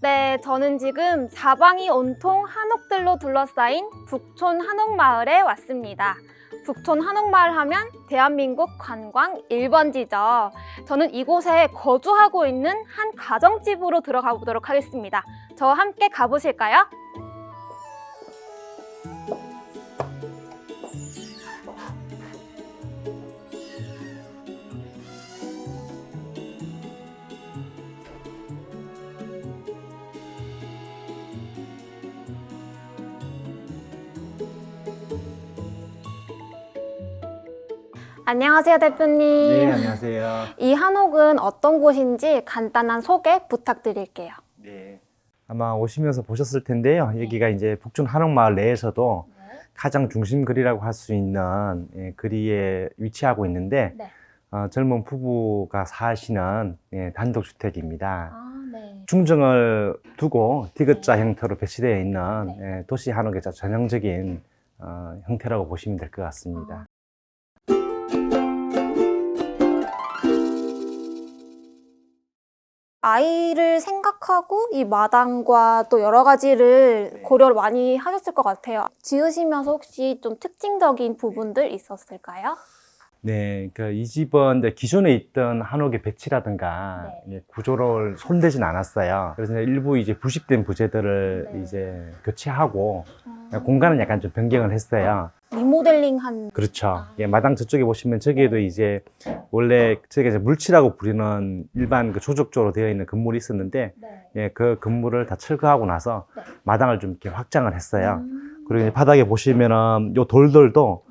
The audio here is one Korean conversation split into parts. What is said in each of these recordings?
네, 저는 지금 사방이 온통 한옥들로 둘러싸인 북촌 한옥마을에 왔습니다. 북촌 한옥마을 하면 대한민국 관광 1번지죠. 저는 이곳에 거주하고 있는 한 가정집으로 들어가 보도록 하겠습니다. 저와 함께 가보실까요? 안녕하세요, 대표님. 네, 안녕하세요. 이 한옥은 어떤 곳인지 간단한 소개 부탁드릴게요. 네. 아마 오시면서 보셨을 텐데요. 여기가 이제 북촌 한옥마을 내에서도 가장 중심 거리라고 할 수 있는 예, 거리에 위치하고 있는데 네. 어, 젊은 부부가 사시는 예, 단독주택입니다. 아, 네. 중정을 두고 디귿자 형태로 배치되어 있는 네. 예, 도시 한옥의 전형적인 어, 형태라고 보시면 될 것 같습니다. 아 이를 생각하고 이 마당과 또 여러 가지를 네. 고려를 많이 하셨을 것 같아요. 지으시면서 혹시 좀 특징적인 부분들 있었을까요? 네, 그이 집은 이제 기존에 있던 한옥의 배치라든가 네. 예, 구조를 손대진 않았어요. 그래서 이제 일부 이제 부식된 부재들을 네. 이제 교체하고 공간은 약간 좀 변경을 했어요. 리모델링한 그렇죠. 아. 예, 마당 저쪽에 보시면 저기에도 이제 원래 저게 이제 물치라고 부리는 일반 그 조적조로 되어 있는 건물이 있었는데 네. 예, 그 건물을 다 철거하고 나서 네. 마당을 좀 이렇게 확장을 했어요. 음. 그리고 이제 바닥에 보시면은 요 돌들도 네.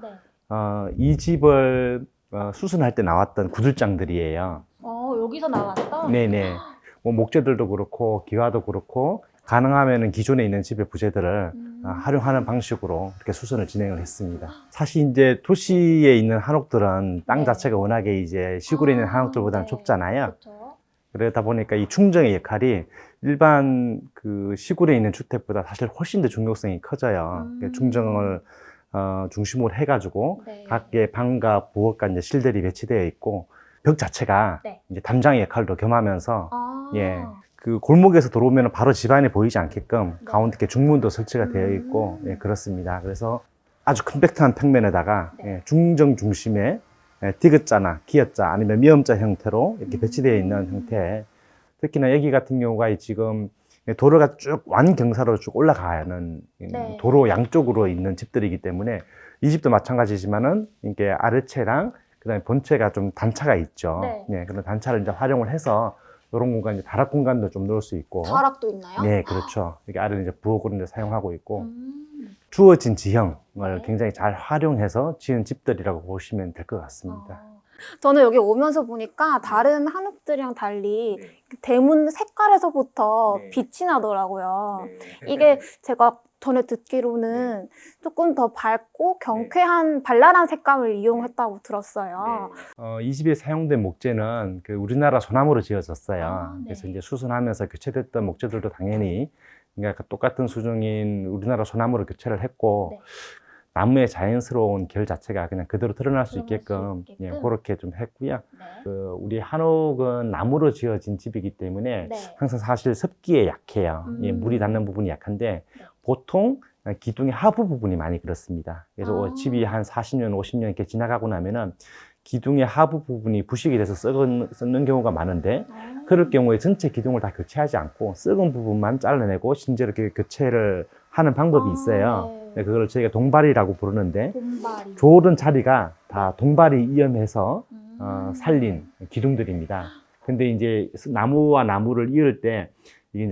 어, 이 집을 어, 수선할 때 나왔던 구들장들이에요. 어, 여기서 나왔다? 네네. 뭐 목재들도 그렇고 기와도 그렇고 가능하면은 기존에 있는 집의 부재들을 음. 어, 활용하는 방식으로 이렇게 수선을 진행을 했습니다. 사실 이제 도시에 있는 한옥들은 땅 네. 자체가 워낙에 이제 시골에 있는 아, 한옥들보다는 네. 좁잖아요. 그렇죠. 그러다 보니까 이 충정의 역할이 일반 그 시골에 있는 주택보다 사실 훨씬 더 중요성이 커져요. 음. 충정을 어, 중심으로 해가지고 네. 각의 방과 부엌과 이제 실들이 배치되어 있고 벽 자체가 네. 이제 담장의 역할도 겸하면서 아. 예. 그 골목에서 들어오면 바로 집안이 보이지 않게끔 네. 가운데 이렇게 중문도 설치가 되어 있고 음. 예, 그렇습니다. 그래서 아주 컴팩트한 평면에다가 네. 예, 중정 중심에 예, 디귿자나 기역자 아니면 미음자 형태로 이렇게 음. 배치되어 있는 형태. 특히나 여기 같은 경우가 지금 도로가 쭉 완경사로 쭉 올라가는 네. 도로 양쪽으로 있는 집들이기 때문에 이 집도 마찬가지지만은 이게 아래채랑 그다음에 본체가 좀 단차가 있죠. 네. 예, 그런 단차를 이제 활용을 해서 이런 공간 이제 다락 공간도 좀 넣을 수 있고. 다락도 있나요? 네, 그렇죠. 이게 아래는 이제 부엌으로 이제 사용하고 있고 음. 주어진 지형을 네. 굉장히 잘 활용해서 지은 집들이라고 보시면 될 것 같습니다. 아. 저는 여기 오면서 보니까 다른 한옥들이랑 달리 대문 색깔에서부터 네. 빛이 나더라고요. 네. 이게 제가 전에 듣기로는 조금 더 밝고 경쾌한 발랄한 색감을 이용했다고 들었어요. 어, 이 집에 사용된 목재는 그 우리나라 소나무로 지어졌어요. 아, 네. 그래서 이제 수선하면서 교체됐던 목재들도 당연히 그러니까 똑같은 수중인 우리나라 소나무로 교체를 했고 네. 나무의 자연스러운 결 자체가 그냥 그대로 드러날 수 드러날 수 있게끔, 있게끔. 예, 그렇게 좀 했고요. 네. 그 우리 한옥은 나무로 지어진 집이기 때문에 네. 항상 사실 습기에 약해요. 음. 예, 물이 닿는 부분이 약한데 네. 보통 기둥의 하부 부분이 많이 그렇습니다. 그래서 아. 집이 한 40년, 50년 이렇게 지나가고 나면은 기둥의 하부 부분이 부식이 돼서 썩은, 썩는 경우가 많은데 아. 그럴 경우에 전체 기둥을 다 교체하지 않고 썩은 부분만 잘라내고 심지어 이렇게 교체를 하는 방법이 아, 있어요. 네. 네, 그걸 저희가 동발이라고 부르는데 돈발이. 조른 자리가 다 동발이 이염해서 음. 어, 살린 기둥들입니다. 근데 이제 나무와 나무를 이을 때 이제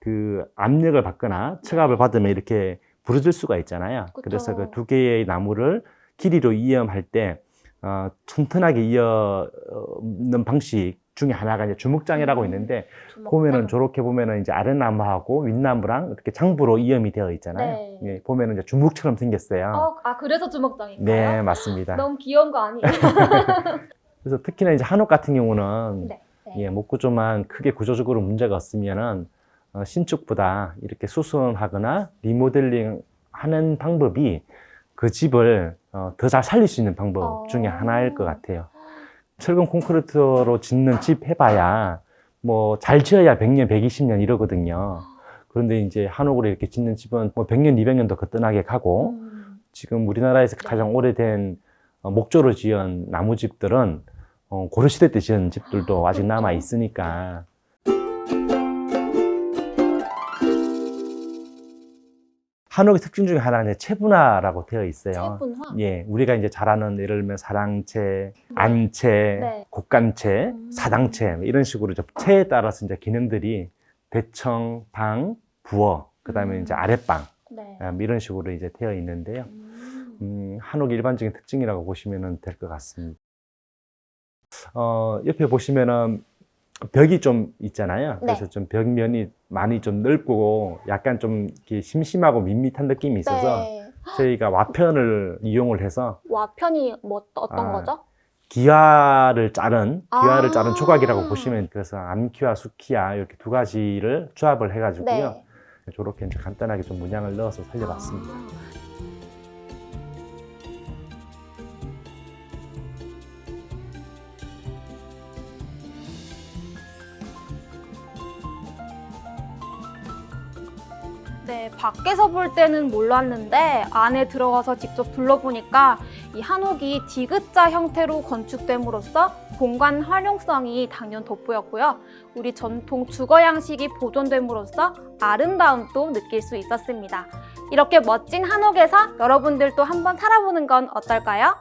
그 압력을 받거나 척압을 받으면 이렇게 부러질 수가 있잖아요. 그쵸. 그래서 그 두 개의 나무를 길이로 이염할 때 어, 튼튼하게 이어는 방식 중에 하나가 이제 주먹장이라고 음. 있는데 주먹장. 보면은 저렇게 보면은 이제 아랫나무하고 윗나무랑 이렇게 장부로 이염이 되어 있잖아요. 네. 예, 보면은 이제 주먹처럼 생겼어요. 어, 아 그래서 주먹장인가요? 네, 맞습니다. 너무 귀여운 거 아니에요? 그래서 특히나 이제 한옥 같은 경우는 네. 네. 예, 목구조만 크게 구조적으로 문제가 없으면은 어, 신축보다 이렇게 수선하거나 리모델링 하는 방법이 그 집을 어, 더 잘 살릴 수 있는 방법 어. 중에 하나일 것 같아요. 철근 콘크리트로 짓는 집 해봐야 뭐 잘 지어야 100년, 120년 이러거든요. 그런데 이제 한옥으로 이렇게 짓는 집은 뭐 100년, 200년도 거뜬하게 가고 음. 지금 우리나라에서 네. 가장 오래된 어, 목조로 지은 나무집들은 어, 고려시대 때 지은 집들도 아직. 남아 있으니까 한옥의 특징 중에 하나는 체분화라고 되어 있어요. 체분화. 예, 우리가 이제 잘 아는 예를 들면 사랑채, 안채, 네. 곡간채, 음. 사당채 이런 식으로 이제 채에 따라서 이제 기능들이 대청, 방, 부어, 그다음에 음. 이제 아랫방 네. 음, 이런 식으로 이제 되어 있는데요. 음. 음, 한옥의 일반적인 특징이라고 보시면 될 것 같습니다. 어, 옆에 보시면은 벽이 좀 있잖아요. 그래서 네. 좀 벽면이 많이 좀 넓고 약간 좀 이렇게 심심하고 밋밋한 느낌이 있어서 네. 저희가 와편을 이용을 해서 와편이 뭐 어떤 아, 거죠? 기와를 자른 기와를 아. 자른 조각이라고 보시면 그래서 암기와 수키와 이렇게 두 가지를 조합을 해가지고요. 네. 저렇게 이제 간단하게 좀 문양을 넣어서 살려봤습니다. 아. 네, 밖에서 볼 때는 몰랐는데 안에 들어가서 직접 둘러보니까 이 한옥이 디귿자 형태로 건축됨으로써 공간 활용성이 당연 돋보였고요. 우리 전통 주거 양식이 보존됨으로써 아름다움도 느낄 수 있었습니다. 이렇게 멋진 한옥에서 여러분들도 한번 살아보는 건 어떨까요?